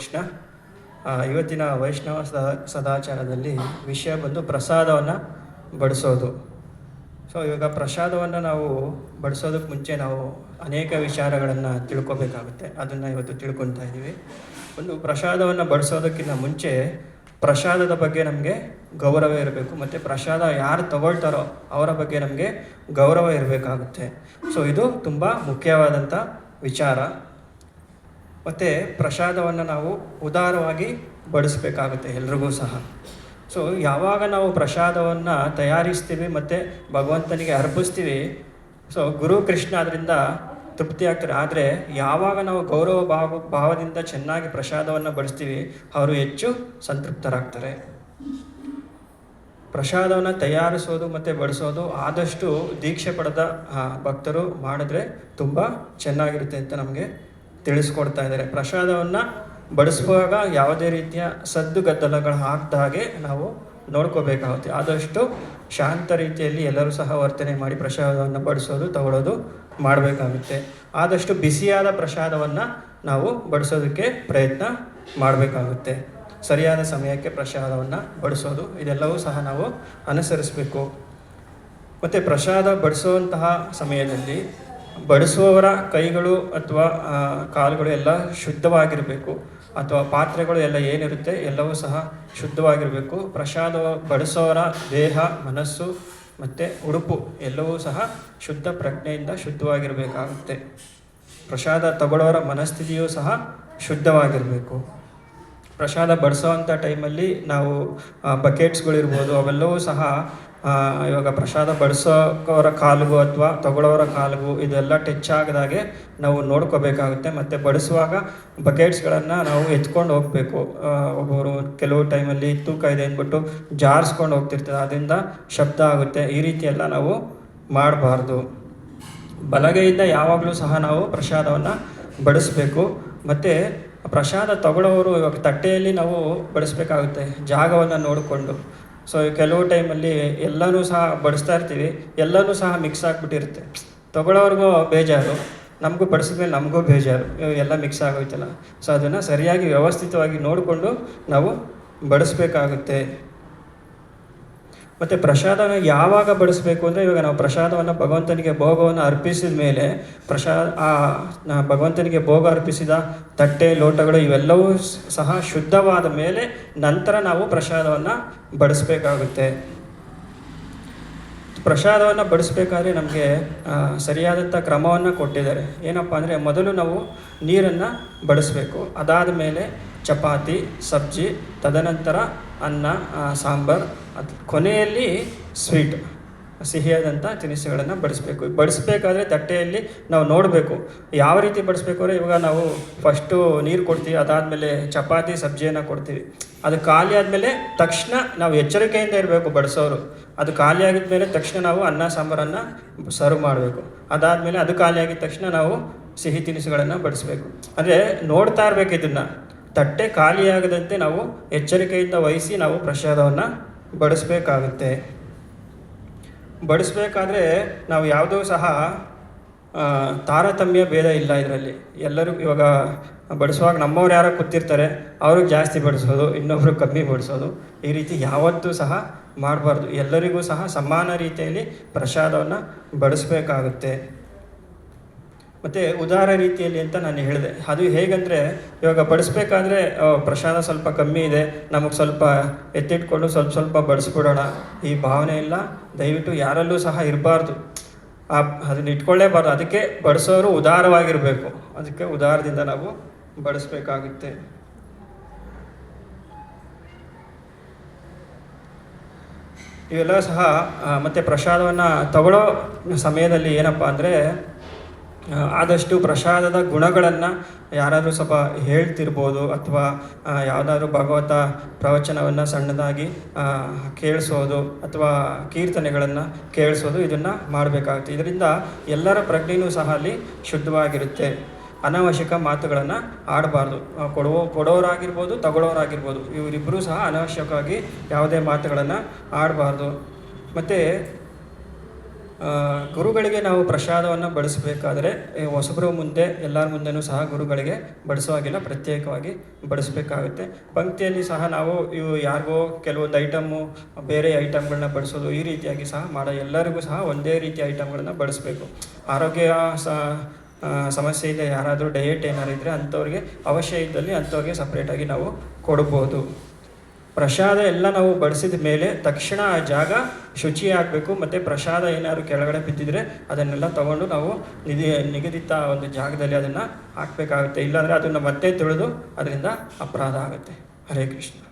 ಕೃಷ್ಣ ಇವತ್ತಿನ ವೈಷ್ಣವ ಸದಾ, ಸದಾಚಾರದಲ್ಲಿ ವಿಷಯ ಬಂದು ಪ್ರಸಾದವನ್ನು ಬಡಿಸೋದು. ಸೊ ಇವಾಗ ಪ್ರಸಾದವನ್ನು ನಾವು ಬಡಿಸೋದಕ್ಕೆ ಮುಂಚೆ ನಾವು ಅನೇಕ ವಿಚಾರಗಳನ್ನು ತಿಳ್ಕೊಬೇಕಾಗುತ್ತೆ. ಅದನ್ನು ಇವತ್ತು ತಿಳ್ಕೊತಾ ಇದ್ದೀವಿ. ಒಂದು ಪ್ರಸಾದವನ್ನು ಬಡಿಸೋದಕ್ಕಿಂತ ಮುಂಚೆ ಪ್ರಸಾದದ ಬಗ್ಗೆ ನಮಗೆ ಗೌರವ ಇರಬೇಕು. ಮತ್ತು ಪ್ರಸಾದ ಯಾರು ತಗೊಳ್ತಾರೋ ಅವರ ಬಗ್ಗೆ ನಮಗೆ ಗೌರವ ಇರಬೇಕಾಗುತ್ತೆ. ಸೊ ಇದು ತುಂಬ ಮುಖ್ಯವಾದಂಥ ವಿಚಾರ. ಮತ್ತು ಪ್ರಸಾದವನ್ನು ನಾವು ಉದಾರವಾಗಿ ಬಡಿಸಬೇಕಾಗುತ್ತೆ ಎಲ್ರಿಗೂ ಸಹ. ಸೊ ಯಾವಾಗ ನಾವು ಪ್ರಸಾದವನ್ನು ತಯಾರಿಸ್ತೀವಿ ಮತ್ತು ಭಗವಂತನಿಗೆ ಅರ್ಪಿಸ್ತೀವಿ ಸೊ ಗುರು ಕೃಷ್ಣ ಅದರಿಂದ ತೃಪ್ತಿ ಆಗ್ತಾರೆ ಆದರೆ ಯಾವಾಗ ನಾವು ಗೌರವ ಭಾವ, ಭಾವದಿಂದ ಚೆನ್ನಾಗಿ ಪ್ರಸಾದವನ್ನು ಬಡಿಸ್ತೀವಿ, ಅವರು ಹೆಚ್ಚು ಸಂತೃಪ್ತರಾಗ್ತಾರೆ. ಪ್ರಸಾದವನ್ನು ತಯಾರಿಸೋದು ಮತ್ತು ಬಡಿಸೋದು ಆದಷ್ಟು ದೀಕ್ಷೆ ಪಡೆದ ಭಕ್ತರು ಮಾಡಿದ್ರೆ ತುಂಬ ಚೆನ್ನಾಗಿರುತ್ತೆ ಅಂತ ನಮಗೆ ತಿಳಿಸ್ಕೊಡ್ತಾ ಇದ್ದಾರೆ. ಪ್ರಸಾದವನ್ನು ಬಡಿಸುವಾಗ ಯಾವುದೇ ರೀತಿಯ ಸದ್ದು ಗದ್ದಲಗಳು ಆಗದ ಹಾಗೆ ನಾವು ನೋಡ್ಕೋಬೇಕಾಗುತ್ತೆ. ಆದಷ್ಟು ಶಾಂತ ರೀತಿಯಲ್ಲಿ ಎಲ್ಲರೂ ಸಹ ವರ್ತನೆ ಮಾಡಿ ಪ್ರಸಾದವನ್ನು ಬಡಿಸೋದು ತಗೊಳ್ಳೋದು ಮಾಡಬೇಕಾಗುತ್ತೆ. ಆದಷ್ಟು ಬಿಸಿಯಾದ ಪ್ರಸಾದವನ್ನು ನಾವು ಬಡಿಸೋದಕ್ಕೆ ಪ್ರಯತ್ನ ಮಾಡಬೇಕಾಗುತ್ತೆ. ಸರಿಯಾದ ಸಮಯಕ್ಕೆ ಪ್ರಸಾದವನ್ನು ಬಡಿಸೋದು, ಇದೆಲ್ಲವೂ ಸಹ ನಾವು ಅನುಸರಿಸಬೇಕು. ಮತ್ತು ಪ್ರಸಾದ ಬಡಿಸುವಂತಹ ಸಮಯದಲ್ಲಿ ಬಡಿಸುವವರ ಕೈಗಳು ಅಥವಾ ಕಾಲುಗಳು ಎಲ್ಲ ಶುದ್ಧವಾಗಿರಬೇಕು. ಅಥವಾ ಪಾತ್ರೆಗಳು ಎಲ್ಲ ಏನಿರುತ್ತೆ ಎಲ್ಲವೂ ಸಹ ಶುದ್ಧವಾಗಿರಬೇಕು. ಪ್ರಸಾದ ಬಡಿಸೋರ ದೇಹ, ಮನಸ್ಸು ಮತ್ತು ಉಡುಪು ಎಲ್ಲವೂ ಸಹ ಶುದ್ಧ ಪ್ರಜ್ಞೆಯಿಂದ ಶುದ್ಧವಾಗಿರಬೇಕಾಗುತ್ತೆ. ಪ್ರಸಾದ ತಗೊಳ್ಳೋರ ಮನಸ್ಥಿತಿಯೂ ಸಹ ಶುದ್ಧವಾಗಿರಬೇಕು. ಪ್ರಸಾದ ಬಡಿಸೋವಂಥ ಟೈಮಲ್ಲಿ ನಾವು ಬಕೆಟ್ಸ್ಗಳಿರ್ಬೋದು ಅವೆಲ್ಲವೂ ಸಹ ಇವಾಗ ಪ್ರಸಾದ ಬಡಿಸೋವರ ಕಾಲಿಗೂ ಅಥವಾ ತಗೊಳ್ಳೋರ ಕಾಲಿಗೂ ಇದೆಲ್ಲ ಟಚ್ ಆಗದಾಗೆ ನಾವು ನೋಡ್ಕೋಬೇಕಾಗುತ್ತೆ. ಮತ್ತು ಬಡಿಸುವಾಗ ಬಕೆಟ್ಸ್ಗಳನ್ನು ನಾವು ಎತ್ಕೊಂಡು ಹೋಗಬೇಕು. ಒಬ್ಬರು ಕೆಲವು ಟೈಮಲ್ಲಿ ತೂಕ ಇದೆ ಅಂದ್ಬಿಟ್ಟು ಜಾರಿಸ್ಕೊಂಡು ಹೋಗ್ತಿರ್ತದೆ. ಅದರಿಂದ ಶಬ್ದ ಆಗುತ್ತೆ. ಈ ರೀತಿ ಎಲ್ಲ ನಾವು ಮಾಡಬಾರ್ದು. ಬಲಗೈಯಿಂದ ಯಾವಾಗಲೂ ಸಹ ನಾವು ಪ್ರಸಾದವನ್ನು ಬಡಿಸ್ಬೇಕು. ಮತ್ತು ಪ್ರಸಾದ ತಗೊಳ್ಳೋರು ಇವಾಗ ತಟ್ಟೆಯಲ್ಲಿ ನಾವು ಬಡಿಸ್ಬೇಕಾಗುತ್ತೆ. ಜಾಗವನ್ನು ನೋಡಿಕೊಂಡು. ಸೊ ಕೆಲವು ಟೈಮಲ್ಲಿ ಎಲ್ಲನೂ ಸಹ ಬಡಿಸ್ತಾ ಇರ್ತೀವಿ. ಎಲ್ಲನೂ ಸಹ ಮಿಕ್ಸ್ ಆಗಿಬಿಟ್ಟಿರುತ್ತೆ. ತೊಗೊಳೋರ್ಗೂ ಬೇಜಾರು. ನಮಗೂ ಬಡಿಸಿದ್ಮೇಲೆ ನಮಗೂ ಬೇಜಾರು. ಎಲ್ಲ ಮಿಕ್ಸ್ ಆಗೋಯ್ತಲ್ಲ. ಸೊ ಅದನ್ನು ಸರಿಯಾಗಿ ವ್ಯವಸ್ಥಿತವಾಗಿ ನೋಡಿಕೊಂಡು ನಾವು ಬಡಿಸ್ಬೇಕಾಗುತ್ತೆ. ಮತ್ತು ಪ್ರಸಾದನ ಯಾವಾಗ ಬಡಿಸ್ಬೇಕು ಅಂದರೆ ಇವಾಗ ನಾವು ಪ್ರಸಾದವನ್ನು ಭಗವಂತನಿಗೆ ಭೋಗವನ್ನು ಅರ್ಪಿಸಿದ ಮೇಲೆ ಪ್ರಸಾದ ಆ ಭಗವಂತನಿಗೆ ಭೋಗ ಅರ್ಪಿಸಿದ ತಟ್ಟೆ, ಲೋಟಗಳು ಇವೆಲ್ಲವೂ ಸಹ ಶುದ್ಧವಾದ ಮೇಲೆ ನಂತರ ನಾವು ಪ್ರಸಾದವನ್ನು ಬಡಿಸ್ಬೇಕಾಗುತ್ತೆ. ಪ್ರಸಾದವನ್ನು ಬಡಿಸ್ಬೇಕಾದ್ರೆ ನಮಗೆ ಸರಿಯಾದಂಥ ಕ್ರಮವನ್ನು ಕೊಟ್ಟಿದ್ದಾರೆ. ಏನಪ್ಪ ಅಂದರೆ ಮೊದಲು ನಾವು ನೀರನ್ನು ಬಡಿಸ್ಬೇಕು. ಅದಾದ ಮೇಲೆ ಚಪಾತಿ, ಸಬ್ಜಿ, ತದನಂತರ ಅನ್ನ ಸಾಂಬಾರ್ ಅದು ಕೊನೆಯಲ್ಲಿ ಸ್ವೀಟ್ ಸಿಹಿಯಾದಂಥ ತಿನಿಸುಗಳನ್ನು ಬಡಿಸಬೇಕು. ಬಡಿಸಬೇಕಾದ್ರೆ ತಟ್ಟೆಯಲ್ಲಿ ನಾವು ನೋಡಬೇಕು, ಯಾವ ರೀತಿ ಬಡಿಸ್ಬೇಕು ಅಂದರೆ ಇವಾಗ ನಾವು ಫಸ್ಟು ನೀರು ಕೊಡ್ತೀವಿ, ಅದಾದಮೇಲೆ ಚಪಾತಿ, ಸಬ್ಜಿಯನ್ನು ಕೊಡ್ತೀವಿ. ಅದು ಖಾಲಿ ಆದಮೇಲೆ ತಕ್ಷಣ ನಾವು ಎಚ್ಚರಿಕೆಯಿಂದ ಇರಬೇಕು ಬಡಿಸೋರು. ಅದು ಖಾಲಿ ಆಗಿದ ಮೇಲೆ ತಕ್ಷಣ ನಾವು ಅನ್ನ, ಸಾಂಬಾರನ್ನು ಸರ್ವ್ ಮಾಡಬೇಕು. ಅದಾದಮೇಲೆ ಅದು ಖಾಲಿ ಆಗಿದ ತಕ್ಷಣ ನಾವು ಸಿಹಿ ತಿನಿಸುಗಳನ್ನು ಬಡಿಸಬೇಕು. ಅಂದರೆ ನೋಡ್ತಾ ಇರಬೇಕು ಇದನ್ನು. ತಟ್ಟೆ ಖಾಲಿಯಾಗದಂತೆ ನಾವು ಎಚ್ಚರಿಕೆಯಿಂದ ವಹಿಸಿ ನಾವು ಪ್ರಸಾದವನ್ನು ಬಡಿಸ್ಬೇಕಾಗುತ್ತೆ. ಬಡಿಸ್ಬೇಕಾದ್ರೆ ನಾವು ಯಾವುದೂ ಸಹ ತಾರತಮ್ಯ ಭೇದ ಇಲ್ಲ ಇದರಲ್ಲಿ. ಎಲ್ಲರೂ ಇವಾಗ ಬಡಿಸುವಾಗ ನಮ್ಮವ್ರು ಯಾರೋ ಕೂತಿರ್ತಾರೆ, ಅವ್ರಿಗೆ ಜಾಸ್ತಿ ಬಡಿಸೋದು, ಇನ್ನೊಬ್ರು ಕಮ್ಮಿ ಬಡಿಸೋದು. ಈ ರೀತಿ ಯಾವತ್ತೂ ಸಹ ಮಾಡಬಾರ್ದು. ಎಲ್ಲರಿಗೂ ಸಹ ಸಮಾನ ರೀತಿಯಲ್ಲಿ ಪ್ರಸಾದವನ್ನು ಬಡಿಸ್ಬೇಕಾಗುತ್ತೆ. ಮತ್ತು ಉದಾರ ರೀತಿಯಲ್ಲಿ ಅಂತ ನಾನು ಹೇಳಿದೆ. ಅದು ಹೇಗಂದರೆ ಇವಾಗ ಬಡಿಸ್ಬೇಕಾದ್ರೆ ಆ, ಪ್ರಸಾದ ಸ್ವಲ್ಪ ಕಮ್ಮಿ ಇದೆ. ನಮಗೆ ಸ್ವಲ್ಪ ಎತ್ತಿಟ್ಕೊಂಡು ಸ್ವಲ್ಪ ಸ್ವಲ್ಪ ಬಡಿಸ್ಬಿಡೋಣ. ಈ ಭಾವನೆ ಇಲ್ಲ. ದಯವಿಟ್ಟು ಯಾರಲ್ಲೂ ಸಹ ಇರಬಾರ್ದು. ಅದನ್ನ ಇಟ್ಕೊಳ್ಳೇಬಾರ್ದು. ಅದಕ್ಕೆ ಬಡಿಸೋರು ಉದಾರವಾಗಿರಬೇಕು. ಅದಕ್ಕೆ ಉದಾರದಿಂದ ನಾವು ಬಡಿಸ್ಬೇಕಾಗುತ್ತೆ. ಇವೆಲ್ಲ ಸಹ ಮತ್ತೆ ಪ್ರಸಾದವನ್ನು ತಗೊಳ್ಳೋ ಸಮಯದಲ್ಲಿ ಏನಪ್ಪ ಅಂದರೆ ಆದಷ್ಟು ಪ್ರಸಾದದ ಗುಣಗಳನ್ನು ಯಾರಾದರೂ ಸ್ವಲ್ಪ ಹೇಳ್ತಿರ್ಬೋದು ಅಥವಾ ಯಾವುದಾದ್ರೂ ಭಗವತ ಪ್ರವಚನವನ್ನು ಸಣ್ಣದಾಗಿ ಕೇಳಿಸೋದು ಅಥವಾ ಕೀರ್ತನೆಗಳನ್ನು ಕೇಳಿಸೋದು ಇದನ್ನು ಮಾಡಬೇಕಾಗುತ್ತೆ. ಇದರಿಂದ ಎಲ್ಲರ ಪ್ರಜ್ಞೆಯೂ ಸಹ ಅಲ್ಲಿ ಶುದ್ಧವಾಗಿರುತ್ತೆ. ಅನಾವಶ್ಯಕ ಮಾತುಗಳನ್ನು ಆಡಬಾರ್ದು. ಕೊಡುವ, ಕೊಡೋರಾಗಿರ್ಬೋದು, ತಗೊಳ್ಳೋರಾಗಿರ್ಬೋದು. ಇವರಿಬ್ಬರೂ ಸಹ ಅನಾವಶ್ಯಕವಾಗಿ ಯಾವುದೇ ಮಾತುಗಳನ್ನು ಆಡಬಾರ್ದು. ಮತ್ತು ಗುರುಗಳಿಗೆ ನಾವು ಪ್ರಸಾದವನ್ನು ಬಡಿಸಬೇಕಾದ್ರೆ ಹೊಸಬರ ಮುಂದೆ, ಎಲ್ಲರ ಮುಂದೆನೂ ಸಹ ಗುರುಗಳಿಗೆ ಬಡಿಸೋ ಹಾಗಿಲ್ಲ, ಪ್ರತ್ಯೇಕವಾಗಿ ಬಡಿಸಬೇಕಾಗುತ್ತೆ. ಪಂಕ್ತಿಯಲ್ಲಿ ಸಹ ನಾವು ಇವು ಯಾರಿಗೋ ಕೆಲವೊಂದು ಐಟಮ್ಮು ಬೇರೆ ಐಟಮ್ಗಳನ್ನ ಬಡಿಸೋದು ಈ ರೀತಿಯಾಗಿ ಸಹ ಮಾಡೋ, ಎಲ್ಲರಿಗೂ ಸಹ ಒಂದೇ ರೀತಿಯ ಐಟಮ್ಗಳನ್ನ ಬಡಿಸಬೇಕು. ಆರೋಗ್ಯ ಸಹ ಸಮಸ್ಯೆ ಇದೆ, ಯಾರಾದರೂ ಡಯೆಟ್ ಏನಾರು ಇದ್ದರೆ ಅಂಥವ್ರಿಗೆ ಅವಶ್ಯ ಇದ್ದಲ್ಲಿ ಅಂಥವ್ರಿಗೆ ಸಪ್ರೇಟಾಗಿ ನಾವು ಕೊಡ್ಬೋದು. ಪ್ರಸಾದ ಎಲ್ಲ ನಾವು ಬಡಿಸಿದ ಮೇಲೆ ತಕ್ಷಣ ಆ ಜಾಗ ಶುಚಿ ಆಗಬೇಕು ಮತ್ತು ಪ್ರಸಾದ ಏನಾದ್ರು ಕೆಳಗಡೆ ಬಿದ್ದಿದ್ರೆ ಅದನ್ನೆಲ್ಲ ತಗೊಂಡು ನಾವು ನಿಧಿ, ನಿಗದಿತ ಒಂದು ಜಾಗದಲ್ಲಿ ಅದನ್ನು ಹಾಕಬೇಕಾಗುತ್ತೆ. ಇಲ್ಲಾಂದರೆ ಅದನ್ನು ಮತ್ತೆ ತೊಳೆದು ಅದರಿಂದ ಅಪರಾಧ ಆಗುತ್ತೆ. ಹರೇ ಕೃಷ್ಣ.